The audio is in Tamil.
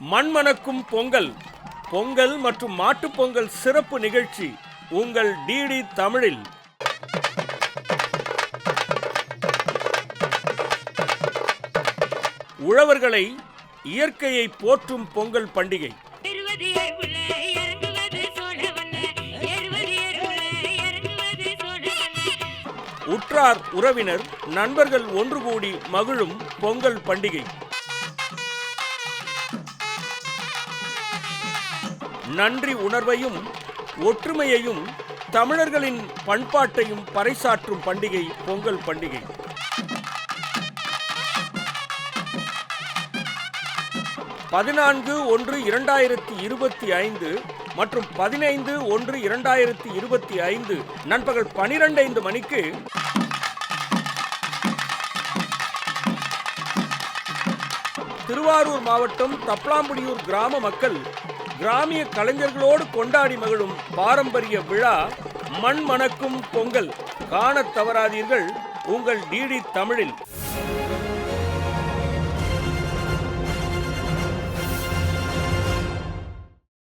மண்மணக்கும் பொங்கல். பொங்கல் மற்றும் மாட்டுப் பொங்கல் சிறப்பு நிகழ்ச்சி உங்கள் டிடி தமிழில். உழவர்களை இயற்கையை போற்றும் பொங்கல் பண்டிகை. உற்றார் உறவினர் நண்பர்கள் ஒன்று கூடி மகிழும் பொங்கல் பண்டிகை. நன்றி உணர்வையும் ஒற்றுமையையும் தமிழர்களின் பண்பாட்டையும் பறைசாற்றும் பண்டிகை பொங்கல் பண்டிகை. பதினான்கு ஒன்று இரண்டாயிரத்தி இருபத்தி ஐந்து மற்றும் பதினைந்து ஒன்று இரண்டாயிரத்தி இருபத்தி ஐந்து நண்பகல் பனிரெண்டு ஐந்து மணிக்கு திருவாரூர் மாவட்டம் தப்லாம்புடியூர் கிராம மக்கள் கிராமிய கலைஞர்களோடு கொண்டாடி மகிழும் பாரம்பரிய விழா மண் மணக்கும் பொங்கல். காணத் தவறாதீர்கள். உங்கள் டிடி தமிழில்.